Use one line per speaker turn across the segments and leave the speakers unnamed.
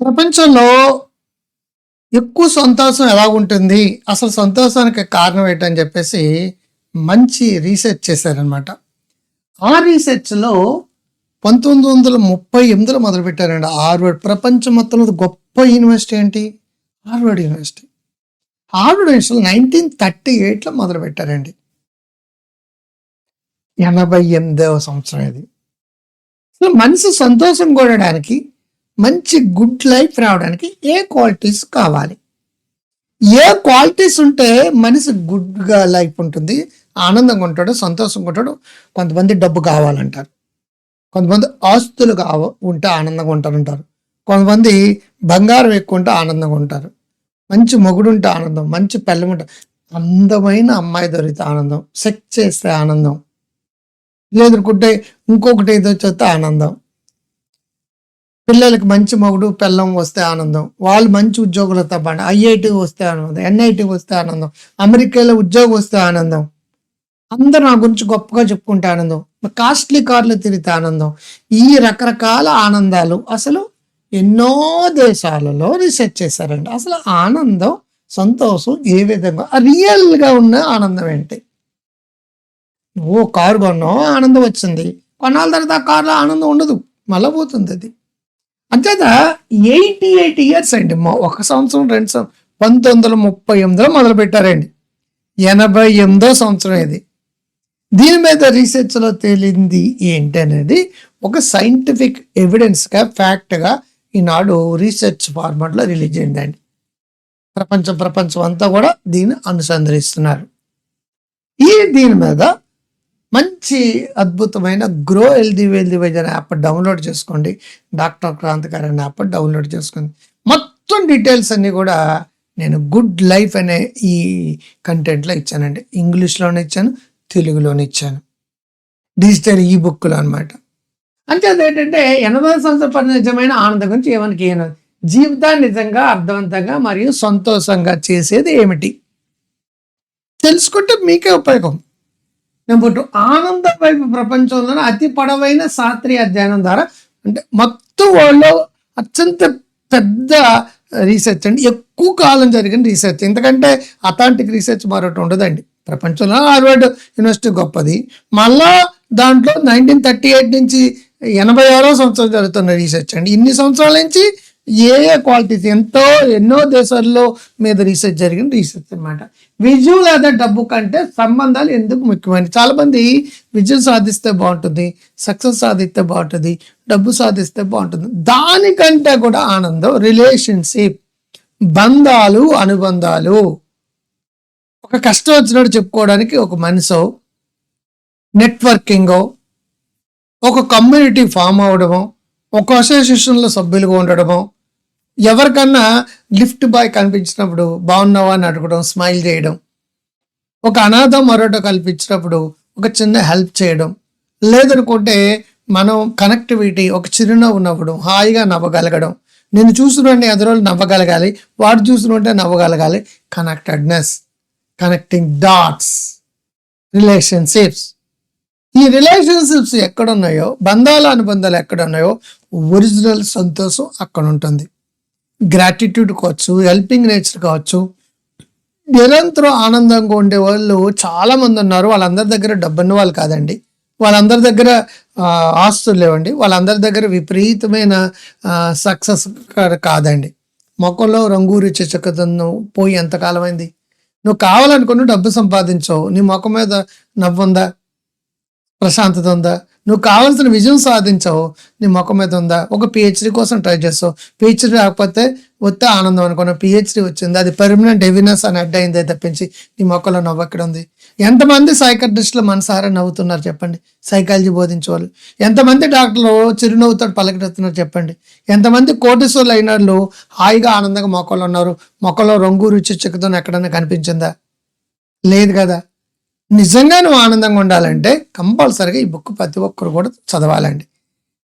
ప్రపంచంలో ఎక్కువ సంతోషం ఎలా ఉంటుంది అసలు సంతోషానికి కారణం ఏంటని చెప్పేసి మంచి రీసెర్చ్ చేశారనమాట ఆ రీసెర్చ్లో పంతొమ్మిది వందల ముప్పై ఎనిమిదిలో మొదలుపెట్టారండి హార్వర్డ్. ప్రపంచం మొత్తంలో గొప్ప యూనివర్సిటీ ఏంటి? Harvard university. Harvard university nineteen thirty ఎయిట్లో మొదలుపెట్టారండి. ఎనభై ఎనిమిదవ సంవత్సరం ఇది. అసలు మనిషి సంతోషం కూడడానికి మంచి గుడ్ లైఫ్ రావడానికి ఏ క్వాలిటీస్ కావాలి? ఏ క్వాలిటీస్ ఉంటే మనిషి గుడ్గా లైఫ్ ఉంటుంది ఆనందంగా ఉంటాడు సంతోషంగా ఉంటాడు కొంతమంది డబ్బు కావాలంటారు. కొంతమంది ఆస్తులు కావ ఉంటే ఆనందంగా ఉంటారంటారు. కొంతమంది బంగారం ఎక్కువ ఉంటే ఆనందంగా ఉంటారు. మంచి మొగుడు ఉంటే ఆనందం మంచి పెళ్ళం ఉంటే అందమైన అమ్మాయి దొరికితే ఆనందం సెక్స్ చేస్తే ఆనందం. లేదనుకుంటే ఇంకొకటి ఏదో చేస్తే ఆనందం. పిల్లలకి మంచి మొగుడు పిల్లం వస్తే ఆనందం. వాళ్ళు మంచి ఉద్యోగులతో పాటు ఐఐటి వస్తే ఆనందం ఎన్ఐటి వస్తే ఆనందం అమెరికాలో ఉద్యోగం వస్తే ఆనందం. అందరూ నా గురించి గొప్పగా చెప్పుకుంటే ఆనందం. కాస్ట్లీ కార్లు తిరిగితే ఆనందం. ఈ రకరకాల ఆనందాలు అసలు ఎన్నో దేశాలలో రీసెర్చ్ చేశారండి. అసలు ఆనందం సంతోషం ఏ విధంగా రియల్గా ఉన్న ఆనందం ఏంటి? నువ్వు కారు కొన్నావు ఆనందం వచ్చింది. కొన్నాళ్ళ తర్వాత ఆ కారులో ఆనందం ఉండదు. మళ్ళా పోతుంది అది. అంతేత ఎయిటీ ఎయిట్ ఇయర్స్ అండి. మా ఒక సంవత్సరం రెండు సంవత్సరం పంతొమ్మిది వందల ముప్పై ఎనిమిదిలో మొదలుపెట్టారండి. ఎనభై ఎనిమిదో సంవత్సరం ఇది. దీని మీద రీసెర్చ్లో తేలింది ఏంటి అనేది ఒక సైంటిఫిక్ ఎవిడెన్స్గా ఫ్యాక్ట్గా ఈనాడు రీసెర్చ్ ఫార్మాట్లో రిలీజ్ అయిందండి. ప్రపంచం ప్రపంచం అంతా కూడా దీన్ని అనుసంధరిస్తున్నారు ఈ దీని మీద మంచి అద్భుతమైన గ్రో హెల్దీ వెల్దీ వైజ్ అనే యాప్ డౌన్లోడ్ చేసుకోండి. డాక్టర్ క్రాంతికారి అనే యాప్ డౌన్లోడ్ చేసుకోండి మొత్తం డీటెయిల్స్ అన్నీ కూడా నేను గుడ్ లైఫ్ అనే ఈ కంటెంట్లో ఇచ్చానండి. ఇంగ్లీష్లోనే ఇచ్చాను తెలుగులోనే ఇచ్చాను. డిజిటల్ ఈ బుక్లో అనమాట అంటే అదేంటంటే ఎనభై సంవత్సరాల నిజమైన ఆనందం గురించి ఏమనికి ఏమన్నది జీవితాన్ని నిజంగా అర్థవంతంగా మరియు సంతోషంగా చేసేది ఏమిటి? తెలుసుకుంటే మీకే ఉపయోగం. నెంబర్ టూ ఆనంద వైపు ప్రపంచంలోనే అతి పొడవైన శాస్త్రీయ అధ్యయనం ద్వారా అంటే మొత్తం వాళ్ళు అత్యంత పెద్ద రీసెర్చ్ అండి. ఎక్కువ కాలం జరిగిన రీసెర్చ్ ఎందుకంటే అథాంటిక్ రీసెర్చ్ మరొకటి ఉండదండి. ప్రపంచంలో హార్వర్డ్ యూనివర్సిటీ గొప్పది. మళ్ళా దాంట్లో నైన్టీన్ థర్టీ ఎయిట్ నుంచి ఎనభై ఆరో సంవత్సరం జరుగుతున్న రీసెర్చ్ అండి. ఇన్ని సంవత్సరాల నుంచి ఏ ఏ క్వాలిటీస్ ఎంతో ఎన్నో దేశాల్లో మీద రీసెర్చ్ జరిగిన రీసెర్చ్ అనమాట విజువల్ లేదా డబ్బు కంటే సంబంధాలు ఎందుకు ముఖ్యమైనవి? చాలామంది విజయం సాధిస్తే బాగుంటుంది సక్సెస్ సాధిస్తే బాగుంటుంది డబ్బు సాధిస్తే బాగుంటుంది. దానికంటే కూడా ఆనందం రిలేషన్షిప్ బంధాలు అనుబంధాలు. ఒక కష్టం వచ్చినట్టు చెప్పుకోవడానికి ఒక మనిషో నెట్వర్కింగో ఒక కమ్యూనిటీ ఫామ్ అవడమో ఒక అసోసియేషన్లో సభ్యులుగా ఉండడమో ఎవరికన్నా లిఫ్ట్ బాయ్ కనిపించినప్పుడు బాగున్నావా అని అడగడం స్మైల్ చేయడం ఒక అనాథ మరోటో కల్పించినప్పుడు ఒక చిన్న హెల్ప్ చేయడం లేదనుకుంటే మనం కనెక్టివిటీ ఒక చిరునవ్వు నవ్వడం హాయిగా నవ్వగలగడం. నేను చూసినట్టు ఎదురోళ్ళు నవ్వగలగాలి వాడు చూసినట్టే నవ్వగలగాలి. కనెక్టెడ్నెస్ కనెక్టింగ్ డాట్స్ రిలేషన్షిప్స్ ఈ రిలేషన్షిప్స్ ఎక్కడున్నాయో బంధాల అనుబంధాలు ఎక్కడున్నాయో ఒరిజినల్ సంతోషం అక్కడ ఉంటుంది గ్రాటిట్యూడ్ కావచ్చు హెల్పింగ్ నేచర్ కావచ్చు నిరంతరం ఆనందంగా ఉండే వాళ్ళు చాలామంది ఉన్నారు. వాళ్ళందరి దగ్గర డబ్బున్న వాళ్ళు కాదండి. వాళ్ళందరి దగ్గర ఆస్తులు లేవండి. వాళ్ళందరి దగ్గర విపరీతమైన సక్సెస్ కాదండి. మొక్కల్లో రంగూరి చిచ్చకతను పోయి ఎంతకాలమైంది నువ్వు కావాలనుకుని డబ్బు సంపాదించవు నీ మొక్క మీద నవ్వుందా ప్రశాంతత ఉందా? నువ్వు కావాల్సిన విజయం సాధించావు. నీ ముఖం మీద ఉందా? ఒక పిహెచ్డి కోసం ట్రై చేస్తావు. పిహెచ్డి రాకపోతే వస్తే ఆనందం అనుకున్న పిహెచ్డి వచ్చింది. అది పర్మనెంట్ హెవీనెస్ అని అడ్డ అయిందే తప్పించి నీ మొక్కలో నవ్వు ఎక్కడ ఉంది? ఎంతమంది సైకట్రిస్టులు మనసారా నవ్వుతున్నారు చెప్పండి? సైకాలజీ బోధించేవాళ్ళు. ఎంతమంది డాక్టర్లు చిరునవ్వుతో పలకరిస్తున్నారు చెప్పండి? ఎంతమంది కోటిసోలు అయిన వాళ్ళు హాయిగా ఆనందంగా మొక్కలు ఉన్నారు? మొక్కలో రంగు రుచి చిక్కుతున్న ఎక్కడన్నా కనిపించిందా? లేదు కదా? నిజంగా నువ్వు ఆనందంగా ఉండాలంటే కంపల్సరీగా ఈ బుక్ ప్రతి ఒక్కరు కూడా చదవాలండి.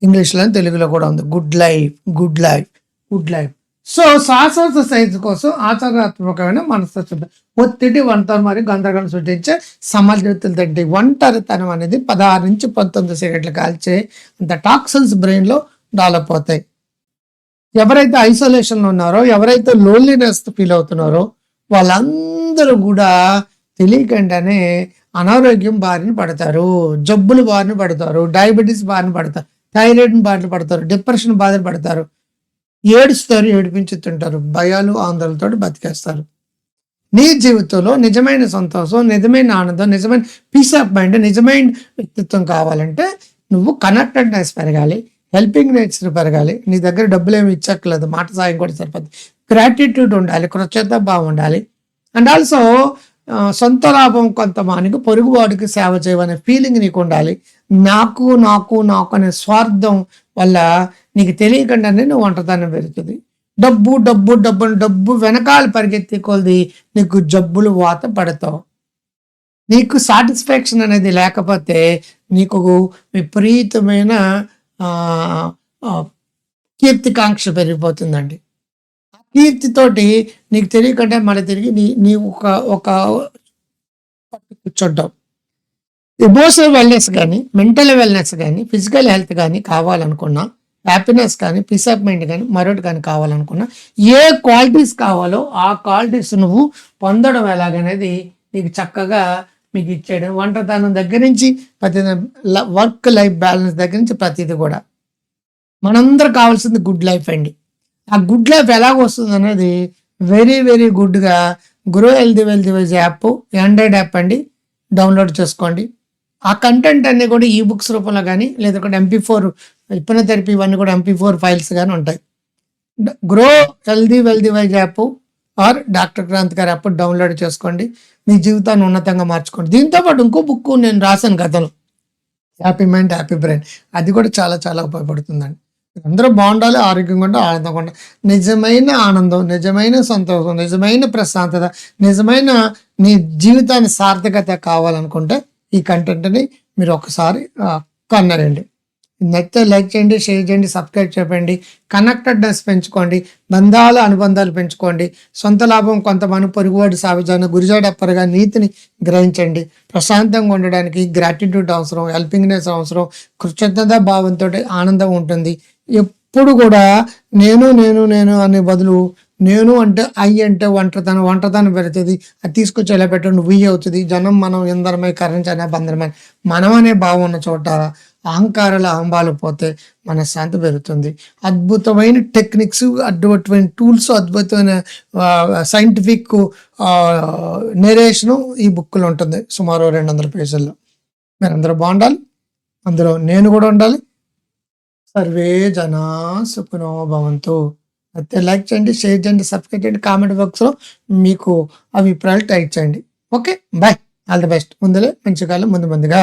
ఇంగ్లీష్లో తెలుగులో కూడా ఉంది. Good life good life good life so శాశ్వత సైన్స్ కోసం ఆచరణాత్మకమైన మనస్తత్వం. ఒత్తిడి వంట మరియు గందరగోళం సృష్టించే సమర్థతలు తగ్గి ఒంటరితనం అనేది పదహారు నుంచి పంతొమ్మిది సెకండ్లు కాల్చే అంత టాక్సిన్స్ బ్రెయిన్లో డెవలప్ అవుతాయి. ఎవరైతే ఐసోలేషన్లో ఉన్నారో ఎవరైతే లోన్లీనెస్ ఫీల్ అవుతున్నారో వాళ్ళందరూ కూడా తెలియకుండానే అనారోగ్యం బారిన పడతారు జబ్బులు బారిన పడతారు డయాబెటీస్ బారిన పడతారు థైరాయిడ్ బారిన పడతారు డిప్రెషన్ బాధలు పడతారు. ఏడుస్తారు ఏడిపించుతుంటారు భయాలు ఆందోళనతో బతికేస్తారు. నీ జీవితంలో నిజమైన సంతోషం నిజమైన ఆనందం నిజమైన పీస్ ఆఫ్ మైండ్ నిజమైన వ్యక్తిత్వం కావాలంటే నువ్వు కనెక్టెడ్నెస్ పెరగాలి హెల్పింగ్ నేచర్ పెరగాలి. నీ దగ్గర డబ్బులు ఏమి ఇచ్చక్కర్లేదు మాట సాయం కూడా సరిపోద్ది. గ్రాటిట్యూడ్ ఉండాలి కృతజ్ఞత భావం ఉండాలి. అండ్ ఆల్సో సొంత లాభం కొంత మానికి పొరుగువాడికి సేవ చేయమనే ఫీలింగ్ నీకు ఉండాలి. నాకు నాకు నాకు అనే స్వార్థం వల్ల నీకు తెలియకుండానే నువ్వు ఒంటరితనం పెరుగుతుంది. డబ్బు డబ్బు డబ్బు డబ్బు వెనకాల పరిగెత్తి కొలిది నీకు జబ్బులు వాత పడతావు. నీకు సాటిస్ఫాక్షన్ అనేది లేకపోతే నీకు విపరీతమైన కీర్తికాంక్ష పెరిగిపోతుందండి. కీర్తితోటి నీకు తెలియకుండా మళ్ళీ తిరిగి నీ నీ ఒక ఒక కూర్చోడ్డావు ఎమోషనల్ వెల్నెస్ కానీ మెంటల్ వెల్నెస్ కానీ ఫిజికల్ హెల్త్ కానీ కావాలనుకున్నా హ్యాపీనెస్ కానీ పీస్ ఆఫ్ మైండ్ కానీ మరొకటి కానీ కావాలనుకున్నా ఏ క్వాలిటీస్ కావాలో ఆ క్వాలిటీస్ నువ్వు పొందడం ఎలాగనేది నీకు చక్కగా మీకు ఇచ్చాడు వంటతనం దగ్గర నుంచి ప్రతి వర్క్ లైఫ్ బ్యాలెన్స్ దగ్గర నుంచి ప్రతిదీ కూడా. మనందరూ కావాల్సింది గుడ్ లైఫ్ అండి. ఆ గుడ్ లైఫ్ ఎలాగ వస్తుంది అనేది very very గుడ్గా grow healthy wealthy wise app Android app అండి. డౌన్లోడ్ చేసుకోండి. ఆ కంటెంట్ అన్ని కూడా ఈ బుక్స్ రూపంలో కానీ లేదా ఎంపీ ఫోర్ థెరపీ ఇవన్నీ కూడా ఎంపీ ఫోర్ ఫైల్స్ కానీ ఉంటాయి. Grow healthy wealthy wise app or doctor Kranth గారి యాప్ డౌన్లోడ్ చేసుకోండి. మీ జీవితాన్ని ఉన్నతంగా మార్చుకోండి. దీంతో పాటు ఇంకో బుక్ నేను రాశాను కథలు హ్యాపీ మైండ్ హ్యాపీ బ్రెయిన్ అది కూడా చాలా చాలా ఉపయోగపడుతుందండి. అందరూ బాగుండాలి ఆరోగ్యంగా ఉండాలి ఆనందంగా ఉండాలి. నిజమైన ఆనందం నిజమైన సంతోషం నిజమైన ప్రశాంతత నిజమైన నీ జీవితాన్ని సార్థకత కావాలనుకుంటే ఈ కంటెంట్ని మీరు ఒకసారి కన్నరండి నచ్చితే లైక్ చేయండి షేర్ చేయండి సబ్స్క్రైబ్ చేయండి కనెక్టెడ్నెస్ పెంచుకోండి బంధాలు అనుబంధాలు పెంచుకోండి సొంత లాభం కొంతమంది పొరుగువాడి సావిజాన గురిజాడప్పరుగా నీతిని గ్రహించండి. ప్రశాంతంగా ఉండడానికి గ్రాటిట్యూడ్ అవసరం హెల్పింగ్నెస్ అవసరం కృతజ్ఞత భావంతో ఆనందం ఉంటుంది. ఎప్పుడు కూడా నేను నేను నేను అనే బదులు నేను అంటే ఐ అంటే ఒంటరితనం ఒంటరితనం పెడుతుంది. అది తీసుకొచ్చి ఎలా పెట్టండి నువ్వు అవుతుంది. జనం మనం ఎందరమై కరించనే బందరమై మనం అనే భావం ఉన్న చోట అహంకారాల అహంబాలు పోతే మన శాంతి పెరుగుతుంది. అద్భుతమైన టెక్నిక్స్ అద్భుతమైన టూల్స్ అద్భుతమైన సైంటిఫిక్ నెరేషను ఈ బుక్లో ఉంటుంది. సుమారు రెండు వందల పేజీల్లో. మీరు అందరూ బాగుండాలి. అందులో నేను కూడా ఉండాలి. సర్వే జనా సుఖనో భవంతు. అయితే లైక్ చేయండి షేర్ చేయండి సబ్స్క్రైబ్ చేయండి కామెంట్ బాక్స్లో మీకు అభిప్రాయాలు టైప్ చేయండి. Okay bye. All the best. ముందులే మంచి కాలం ముందు ముందుగా.